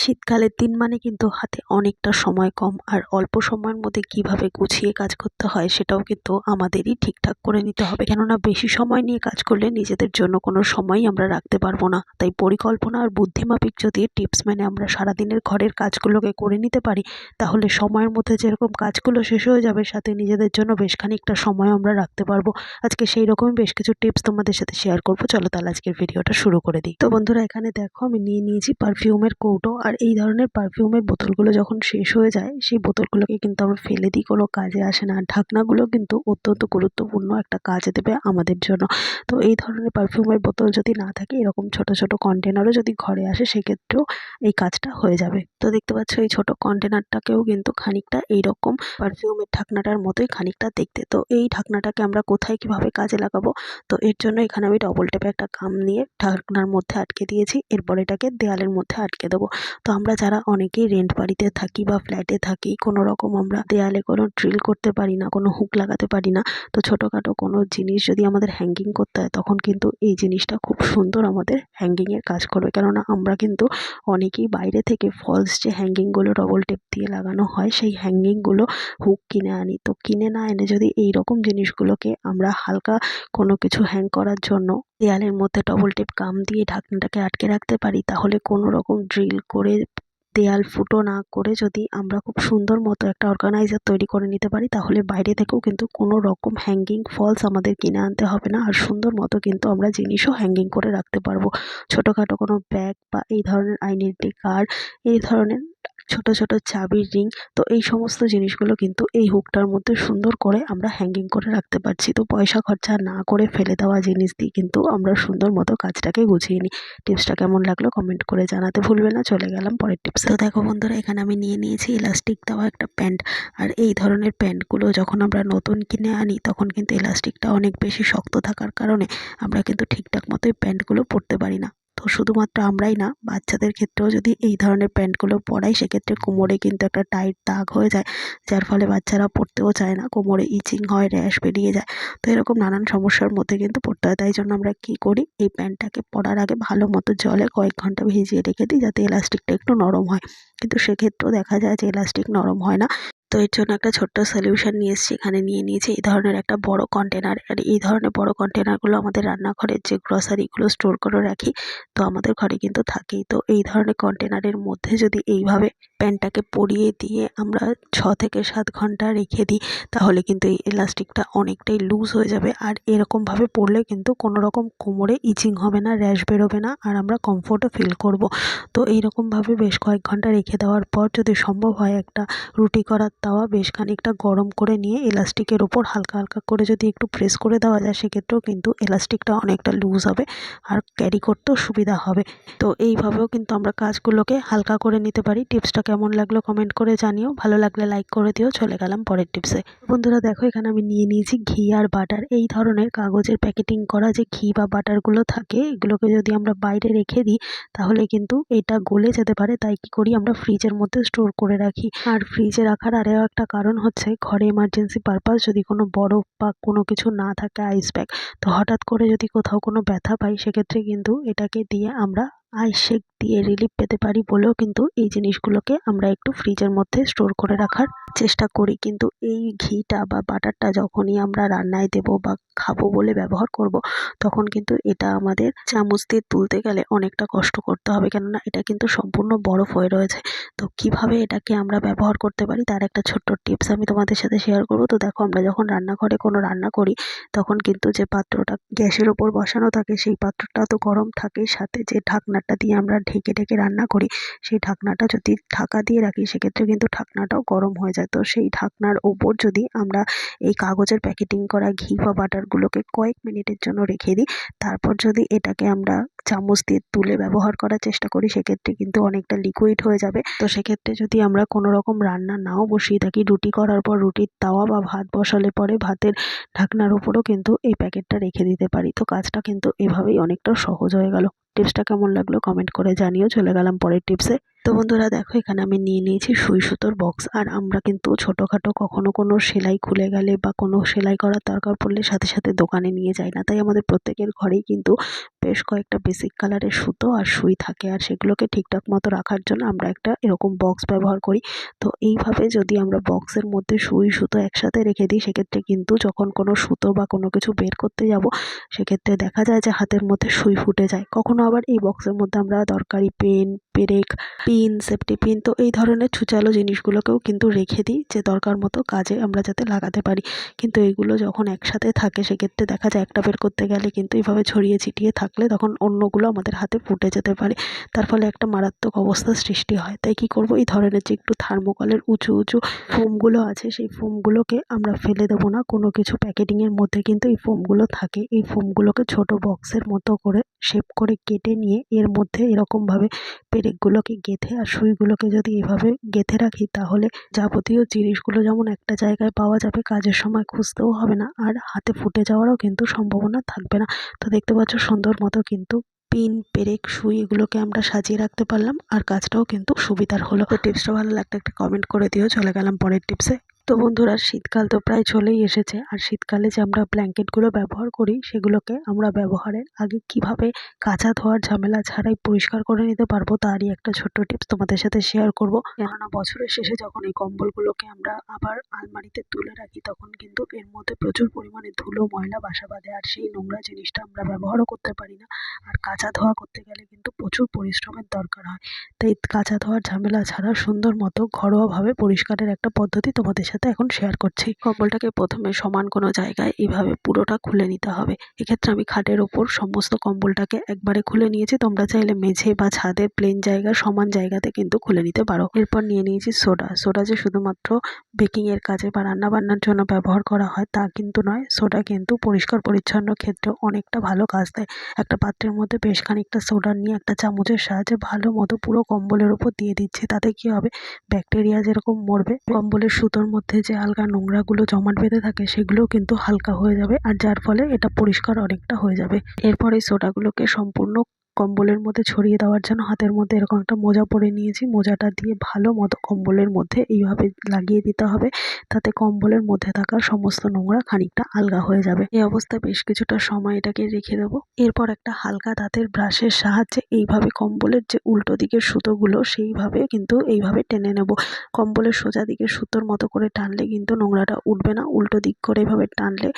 শীতকালের দিন মানে কিন্তু হাতে অনেকটা সময় কম। আর অল্প সময়ের মধ্যে কীভাবে গুছিয়ে কাজ করতে হয় সেটাও কিন্তু আমাদেরই ঠিকঠাক করে নিতে হবে। কেননা বেশি সময় নিয়ে কাজ করলে নিজেদের জন্য কোনো সময়ই আমরা রাখতে পারব না। তাই পরিকল্পনা আর বুদ্ধিমাপিক যদি টিপস মেনে আমরা সারাদিনের ঘরের কাজগুলোকে করে নিতে পারি, তাহলে সময়ের মধ্যে যেরকম কাজগুলো শেষ হয়ে যাবে, সাথে নিজেদের জন্য বেশ খানিকটা সময় আমরা রাখতে পারব। আজকে সেই রকমই বেশ কিছু টিপস তোমাদের সাথে শেয়ার করব। চলো তাহলে আজকের ভিডিওটা শুরু করে দিই। তো বন্ধুরা, এখানে দেখো আমি নিয়ে নিয়েছি পারফিউমের কৌটো। আর এই ধরনের পারফিউমের বোতলগুলো যখন শেষ হয়ে যায়, সেই বোতলগুলোকে কিন্তু আমরা ফেলে দিই, কোনো কাজে আসে না। ঢাকনাগুলো কিন্তু অত্যন্ত গুরুত্বপূর্ণ একটা কাজ দেবে আমাদের জন্য। তো এই ধরনের পারফিউমের বোতল যদি না থাকে, এরকম ছোট ছোট কন্টেনারও যদি ঘরে আসে, সেক্ষেত্রেও এই কাজটা হয়ে যাবে। তো দেখতে পাচ্ছ, এই ছোট কন্টেনারটাকেও কিন্তু খানিকটা এইরকম পারফিউমের ঢাকনাটার মতোই খানিকটা দেখতে। তো এই ঢাকনাটাকে আমরা কোথায় কীভাবে কাজে লাগাবো? তো এর জন্য এখানে আমি ডবল টেপে একটা কাম নিয়ে ঢাকনার মধ্যে আটকে দিয়েছি। এরপর এটাকে দেয়ালের মধ্যে আটকে দেবো। তো আমরা যারা অনেকেই রেন্ট বাড়িতে থাকি বা ফ্ল্যাটে থাকি, কোনো রকম আমরা দেয়ালে কোনো ড্রিল করতে পারি না, কোনো হুক লাগাতে পারি না, তো ছোটোখাটো কোনো জিনিস যদি আমাদের হ্যাঙ্গিং করতে হয়, তখন কিন্তু এই জিনিসটা খুব সুন্দর আমাদের হ্যাঙ্গিংয়ের কাজ করবে। কেননা আমরা কিন্তু অনেকেই বাইরে থেকে ফলস যে হ্যাঙ্গিংগুলো ডবল টেপ দিয়ে লাগানো হয়, সেই হ্যাঙ্গিংগুলো হুক কিনে আনি। তো কিনে না এনে যদি এই রকম জিনিসগুলোকে আমরা হালকা কোনো কিছু হ্যাং করার জন্য দেয়ালের মধ্যে ডবল টেপ কাম দিয়ে ঢাকনাটাকে আটকে রাখতে পারি, তাহলে কোনো রকম ড্রিল করে দেয়াল ফুটো না করে যদি আমরা খুব সুন্দর মতো একটা অর্গানাইজার তৈরি করে নিতে পারি, তাহলে বাইরে থেকেও কিন্তু কোনো রকম হ্যাঙ্গিং ফলস আমাদের কিনে আনতে হবে না। আর সুন্দর মতো কিন্তু আমরা জিনিসও হ্যাঙ্গিং করে রাখতে পারব। ছোটোখাটো কোনো ব্যাগ বা এই ধরনের আইডেন্টি কার্ড এই ধরনের ছোট ছোট চাবির রিং তো এই সমস্ত জিনিসগুলো কিন্তু এই হুকটার মধ্যে সুন্দর করে আমরা হ্যাঙ্গিং করে রাখতে পারছি। তো পয়সা খরচা না করে ফেলে দেওয়া জিনিস দিয়ে কিন্তু আমরা সুন্দর মতো কাজটাকে গুছিয়ে নিই। টিপসটা কেমন লাগল কমেন্ট করে জানাতে ভুলবে না, চলে গেলাম পরের টিপস। তো দেখো বন্ধুরা, এখানে আমি নিয়ে নিয়েছি ইলাস্টিক দেওয়া একটা প্যান্ট আর এই ধরনের প্যান্টগুলো যখন আমরা নতুন কিনে আনি, তখন কিন্তু ইলাস্টিকটা অনেক বেশি শক্ত থাকার কারণে আমরা কিন্তু ঠিকঠাক মতো এই প্যান্টগুলো পরতে পারি না। তো শুধুমাত্র আমরাই না, বাচ্চাদের ক্ষেত্রেও যদি এই ধরনের প্যান্টগুলো পরাই, সেক্ষেত্রে কোমরে কিন্তু একটা টাইট দাগ হয়ে যায়, যার ফলে বাচ্চারা পরতেও চায় না। কোমরে ইচিং হয়, র্যাশ বেরিয়ে যায়। তো এরকম নানান সমস্যার মধ্যে কিন্তু পড়তে হয়। তাই জন্য আমরা কী করি, এই প্যান্টটাকে পরার আগে ভালো মতো জলে কয়েক ঘণ্টা ভিজিয়ে রেখে দিই, যাতে এলাস্টিকটা একটু নরম হয়। কিন্তু সেক্ষেত্রেও দেখা যায় যে এলাস্টিক নরম হয় না। তো এর জন্য একটা ছোট্ট সলিউশন নিয়ে এসেছি, এখানে নিয়ে নিয়েছি। এই ধরনের একটা বড় কন্টেনার আর এই ধরনের বড় কন্টেনারগুলো আমাদের রান্নাঘরের যে গ্রসারিগুলো স্টোর করে রাখি, তো আমাদের ঘরে কিন্তু থাকেই। তো এই ধরনের কন্টেনারের মধ্যে যদি এইভাবে প্যান্টটাকে পরিয়ে দিয়ে আমরা ছ থেকে সাত ঘণ্টা রেখে দিই, তাহলে কিন্তু এই এলাস্টিকটা অনেকটাই লুজ হয়ে যাবে। আর এরকমভাবে পরলে কিন্তু কোনো রকম কোমরে ইচিং হবে না র্যাশ বেরোবে না, আর আমরা কমফোর্টও ফিল করব। তো এইরকমভাবে বেশ কয়েক ঘণ্টা রেখে দেওয়ার পর যদি সম্ভব হয় একটা রুটি করার তাওয়া বেশ খানিকটা গরম করে নিয়ে এলাস্টিকের ওপর হালকা হালকা করে যদি একটু প্রেস করে দেওয়া যায়, সেক্ষেত্রেও কিন্তু এলাস্টিকটা অনেকটা লুজ হবে আর ক্যারি করতেও সুবিধা হবে। তো এইভাবেও কিন্তু আমরা কাজগুলোকে হালকা করে নিতে পারি। টিপসটা কেমন লাগল কমেন্ট করে জানিও। ভালো লাগলে লাইক করে দিও। চলে গেলাম পরের টিপসে। বন্ধুরা, দেখো এখানে আমি নিয়ে নিয়েছি ঘি আর বাটার এই ধরনের কাগজের প্যাকেটিং করা যে ঘি বা বাটারগুলো থাকে, এগুলোকে যদি আমরা বাইরে রেখে দিই, তাহলে কিন্তু এটা গলে যেতে পারে। তাই কি করি, আমরা ফ্রিজের মধ্যে স্টোর করে রাখি। আর ফ্রিজে রাখার আরও একটা কারণ হচ্ছে ঘরে এমার্জেন্সি পারপাস যদি কোনো বরফ বা কোনো কিছু না থাকে আইস ব্যাগ তো হঠাৎ করে যদি কোথাও কোনো ব্যথা পাই, সেক্ষেত্রে কিন্তু এটাকে দিয়ে আমরা আইস শেক দিয়ে রিলিফ পেতে পারি বলেও কিন্তু এই জিনিসগুলোকে আমরা একটু ফ্রিজের মধ্যে স্টোর করে রাখার চেষ্টা করি। কিন্তু এই ঘিটা বা বাটারটা যখনই আমরা রান্নায় দেবো বা খাব বলে ব্যবহার করব, তখন কিন্তু এটা আমাদের চামচ দিয়ে তুলতে গেলে অনেকটা কষ্ট করতে হবে। কেননা এটা কিন্তু সম্পূর্ণ বরফ হয়ে রয়েছে। তো কীভাবে এটাকে আমরা ব্যবহার করতে পারি তার একটা ছোট্ট টিপস আমি তোমাদের সাথে শেয়ার করব। তো দেখো, আমরা যখন রান্নাঘরে কোনো রান্না করি, তখন কিন্তু যে পাত্রটা গ্যাসের ওপর বসানো থাকে, সেই পাত্রটা তো গরম থাকে, সাথে যে ঢাকনাটা দিয়ে আমরা ঢেকে ঢেকে রান্না করি, সেই ঢাকনাটা যদি ঢাকা দিয়ে রাখি, সেক্ষেত্রে কিন্তু ঢাকনাটাও গরম হয়ে যায়। তো সেই ঢাকনার ওপর যদি আমরা এই কাগজের প্যাকেটিং করা ঘি বা বাটারগুলোকে কয়েক মিনিটের জন্য রেখে দিই, তারপর যদি এটাকে আমরা চামচ দিয়ে তুলে ব্যবহার করার চেষ্টা করি, সেক্ষেত্রে কিন্তু অনেকটা লিকুইড হয়ে যাবে। তো সেক্ষেত্রে যদি আমরা কোনো রকম রান্না নাও বসিয়ে থাকি, রুটি করার পর রুটির তাওয়া বা ভাত বসালে পরে ভাতের ঢাকনার ওপরও কিন্তু এই প্যাকেটটা রেখে দিতে পারি। তো কাজটা কিন্তু এভাবেই অনেকটা সহজ হয়ে গেল। টিপসটা কেমন লাগল কমেন্ট করে জানিও চলে গেলাম পরের টিপসে তো বন্ধুরা দেখো, এখানে আমি নিয়ে নিয়েছি সুই সুতোর বক্স। আর আমরা কিন্তু ছোটোখাটো কখনো কোনো সেলাই খুলে গেলে বা কোনো সেলাই করার দরকার পড়লে সাথে সাথে দোকানে নিয়ে যাই না। তাই আমাদের প্রত্যেকের ঘরেই কিন্তু বেশ কয়েকটা বেসিক কালারের সুতো আর সুই থাকে। আর সেগুলোকে ঠিকঠাক মতো রাখার জন্য আমরা একটা এরকম বক্স ব্যবহার করি। তো এইভাবে যদি আমরা বক্সের মধ্যে সুই সুতো একসাথে রেখে দিই, সেক্ষেত্রে কিন্তু যখন কোনো সুতো বা কোনো কিছু বের করতে যাব, সেক্ষেত্রে দেখা যায় যে হাতের মধ্যে সুই ফুটে যায়। কখনো আবার এই বক্সের মধ্যে আমরা দরকারি পেন, পেরেক পিন সেফটি পিন তো এই ধরনের ছুচালো জিনিসগুলোকেও কিন্তু রেখে দিই যে দরকার মতো কাজে আমরা যাতে লাগাতে পারি। কিন্তু এইগুলো যখন একসাথে থাকে সেক্ষেত্রে দেখা যায় একটা বের করতে গেলে কিন্তু এইভাবে ছড়িয়ে ছিটিয়ে থাকলে তখন অন্যগুলো আমাদের হাতে ফুটে যেতে পারে। তার ফলে একটা মারাত্মক অবস্থার সৃষ্টি হয়। তাই কি করব? এই ধরনের যে একটু থার্মোকলের উঁচু উঁচু ফোমগুলো আছে সেই ফোমগুলোকে আমরা ফেলে দেবো না। কোনো কিছু প্যাকেটিংয়ের মধ্যে কিন্তু এই ফোমগুলো থাকে। এই ফোমগুলোকে ছোট বক্সের মতো করে শেপ করে কেটে নিয়ে এর মধ্যে এরকমভাবে পেরেকগুলোকে গেঁথে আর সুইগুলোকে যদি এভাবে গেঁথে রাখি তাহলে যাবতীয় জিনিসগুলো যেমন একটা জায়গায় পাওয়া যাবে কাজের সময় খুঁজতেও হবে না আর হাতে ফুটে যাওয়ারও কিন্তু সম্ভাবনা থাকবে না। তো দেখতে পাচ্ছ সুন্দর মতো কিন্তু পিন, পেরেক, সুই এগুলোকে আমরা সাজিয়ে রাখতে পারলাম আর কাজটাও কিন্তু সুবিধার হলো। টিপসটা ভালো লাগলে একটা কমেন্ট করে দিও। চলে গেলাম পরের টিপসে তো বন্ধুরা, শীতকাল তো প্রায় চলেই এসেছে। আর শীতকালে যে আমরা ব্ল্যাঙ্কেটগুলো ব্যবহার করি, সেগুলোকে আমরা ব্যবহারের আগে কীভাবে কাঁচা ধোয়ার ঝামেলা ছাড়াই পরিষ্কার করে নিতে পারব, তারই একটা ছোট্ট টিপস তোমাদের সাথে শেয়ার করব। কেননা বছরের শেষে যখন এই কম্বলগুলোকে আমরা আবার আলমারিতে তুলে রাখি, তখন কিন্তু এর মধ্যে প্রচুর পরিমাণে ধুলো, ময়লা, বাসা বাঁধে। আর সেই নোংরা জিনিসটা আমরা ব্যবহারও করতে পারি না। আর কাঁচা ধোয়া করতে গেলে কিন্তু প্রচুর পরিশ্রমের দরকার হয়। তাই কাঁচা ধোয়ার ঝামেলা ছাড়া সুন্দর মতো ঘরোয়াভাবে পরিষ্কারের একটা পদ্ধতি তোমাদের সাথে এখন শেয়ার করছি। কম্বলটাকে প্রথমে সমান কোনো জায়গায় এইভাবে পুরোটা খুলে নিতে হবে। এক্ষেত্রে আমি খাটের ওপর সমস্ত কম্বলটাকে একবারে খুলে নিয়েছি। তোমরা চাইলে মেঝে বা ছাদে প্লেন জায়গা, সমান জায়গাতে কিন্তু খুলে নিতে পারো। এরপর নিয়ে নিয়েছি সোডা। সোডা যে শুধুমাত্র বেকিংয়ের কাজে বা রান্না বান্নার জন্য ব্যবহার করা হয় তা কিন্তু নয়, সোডা কিন্তু পরিষ্কার পরিচ্ছন্ন ক্ষেত্রে অনেকটা ভালো কাজ দেয়। একটা পাত্রের মধ্যে বেশ খানিকটা সোডা নিয়ে একটা চামচের সাহায্যে ভালো মতো পুরো কম্বলের ওপর দিয়ে দিচ্ছি। তাতে কি হবে? ব্যাকটেরিয়া যেরকম মরবে, কম্বলের সুতোর মধ্যে যে হালকা নোংরাগুলো জমাট বেঁধে থাকে সেগুলো কিন্তু হালকা হয়ে যাবে। আর যার ফলে এটা পরিষ্কার অনেকটা হয়ে যাবে। এরপর এই সোডাগুলোকে সম্পূর্ণ কম্বলের মধ্যে ছড়িয়ে দেওয়ার জন্য হাতের মধ্যে এরকম একটা মোজা পরে নিয়েছি। মোজাটা দিয়ে ভালো মতো কম্বলের মধ্যে এইভাবে লাগিয়ে দিতে হবে। তাতে কম্বলের মধ্যে থাকা সমস্ত নোংরা খানিকটা আলগা হয়ে যাবে। এই অবস্থায় বেশ কিছুটা সময় এটাকে রেখে দেবো। এরপর একটা হালকা দাঁতের ব্রাশের সাহায্যে এইভাবে কম্বলের যে উল্টো দিকের সুতোগুলো সেইভাবে কিন্তু এইভাবে টেনে নেব। কম্বলের সোজা দিকে সুতোর মতো করে টানলে কিন্তু নোংরাটা উঠবে না। উল্টো দিক করে এভাবে টানলে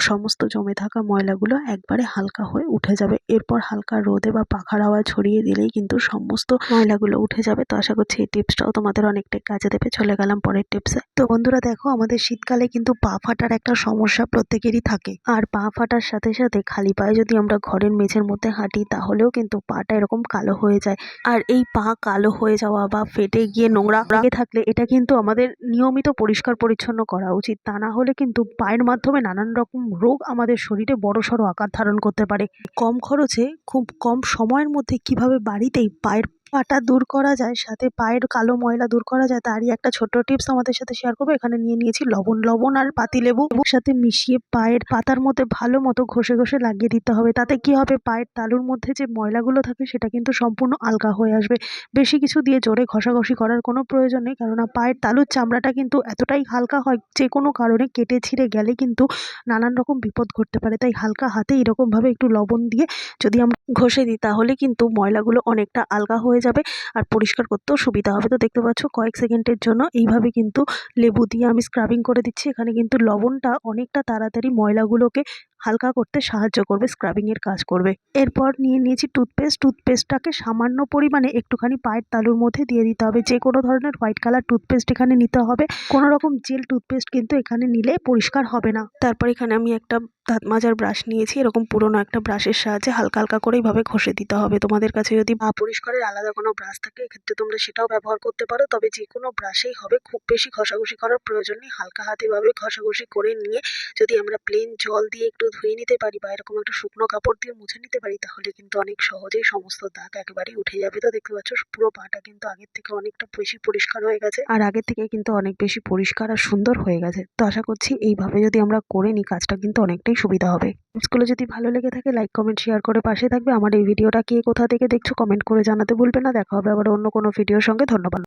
সমস্ত জমে থাকা ময়লাগুলো একবারে হালকা হয়ে উঠে যাবে। এরপর হালকা রোদে বা পাখার হাওয়ায় ছড়িয়ে দিলেই কিন্তু সমস্ত ময়লাগুলো উঠে যাবে। তো আশা করছি এই টিপসটাও তোমাদের অনেকটাই কাজে দেবে। চলে গেলাম পরের টিপসে। তো বন্ধুরা দেখো, আমাদের শীতকালে কিন্তু পা ফাটার একটা সমস্যা প্রত্যেকেরই থাকে। আর পা ফাটার সাথে সাথে খালি পায়ে যদি আমরা ঘরের মেঝের মধ্যে হাঁটি, তাহলেও কিন্তু পাটা এরকম কালো হয়ে যায়। আর এই পা কালো হয়ে যাওয়া বা ফেটে গিয়ে নোংরা থাকলে এটা কিন্তু আমাদের নিয়মিত পরিষ্কার পরিচ্ছন্ন করা উচিত। তা না হলে কিন্তু পায়ের মাধ্যমে নানান রকম রোগ আমাদের শরীরে বড়সড় আকার ধারণ করতে পারে। কম খরচে, খুব কম সময়ের মধ্যে কীভাবে বাড়িতেই পায়ের পাটা দূর করা যায়, সাথে পায়ের কালো ময়লা দূর করা যায়, তারই একটা ছোট্ট টিপস আমাদের সাথে শেয়ার করব। এখানে নিয়ে নিয়েছি লবণ লবণ আর পাতিলেবু সাথে মিশিয়ে পায়ের পাতার মধ্যে ভালো মতো ঘষে ঘষে লাগিয়ে দিতে হবে। তাতে কি হবে? পায়ের তালুর মধ্যে যে ময়লাগুলো থাকে, সেটা কিন্তু সম্পূর্ণ আলগা হয়ে আসবে। বেশি কিছু দিয়ে জোরে ঘষাঘষি করার কোনো প্রয়োজন নেই, কেননা পায়ের তালুর চামড়াটা কিন্তু এতটাই হালকা হয়, যে কোনো কারণে কেটে ছিঁড়ে গেলে কিন্তু নানান রকম বিপদ ঘটতে পারে। তাই হালকা হাতে এরকমভাবে একটু লবণ দিয়ে যদি আমরা ঘষে দিই, তাহলে কিন্তু ময়লাগুলো অনেকটা আলগা হয়ে যাবে আর পরিষ্কার করতেও সুবিধা হবে। তো দেখতে পাচ্ছ কয়েক সেকেন্ডের জন্য এইভাবে কিন্তু লেবু দিয়ে আমি স্ক্রাবিং করে দিচ্ছি। এখানে কিন্তু লবণটা অনেকটা তাড়াতাড়ি ময়লাগুলোকে হালকা করতে সাহায্য করবে স্ক্রাবিংয়ের কাজ করবে। এরপর নিয়ে নিয়েছি টুথপেস্ট টুথপেস্টটাকে সামান্য পরিমাণে একটুখানি পায়ের তালুর মধ্যে দিয়ে দিতে হবে। যে কোনো ধরনের হোয়াইট কালার টুথপেস্ট এখানে নিতে হবে। কোনো রকম জেল টুথপেস্ট কিন্তু এখানে নিলে পরিষ্কার হবে না। তারপর এখানে আমি একটা দাঁত মাজার ব্রাশ নিয়েছি, এরকম পুরনো একটা ব্রাশের সাহায্যে হালকা হালকা করে এইভাবে ঘষে দিতে হবে। তোমাদের কাছে যদি পা পরিষ্কারের আলাদা কোনো ব্রাশ থাকে, এক্ষেত্রে তোমরা সেটাও ব্যবহার করতে পারো। তবে যে কোনো ব্রাশেই হবে, খুব বেশি ঘষাঘষি করার প্রয়োজন নেই। হালকা হাতে এভাবে ঘষাঘষি করে নিয়ে যদি আমরা প্লেন জল দিয়ে একটু ধুয়ে নিতে পারি বা এরকম একটা শুকনো কাপড় দিয়ে মুছে নিতে পারি, তাহলে কিন্তু অনেক সহজেই সমস্ত দাগ একেবারেই উঠে যাবে। তো দেখতে পাচ্ছ, পুরো পাটা কিন্তু আগের থেকে অনেকটা বেশি পরিষ্কার হয়ে গেছে আর আগের থেকে কিন্তু অনেক বেশি পরিষ্কার আর সুন্দর হয়ে গেছে। তো আশা করছি এইভাবে যদি আমরা করে নিই, কাজটা কিন্তু অনেকটাই সুবিধা হবে। টিপসগুলো যদি ভালো লেগে থাকে লাইক কমেন্ট শেয়ার করে পাশে থাকবে। আমার এই ভিডিওটা কে কোথা থেকে দেখছ কমেন্ট করে জানাতে ভুলবে না। দেখা হবে আবার অন্য কোনো ভিডিওর সঙ্গে। ধন্যবাদ।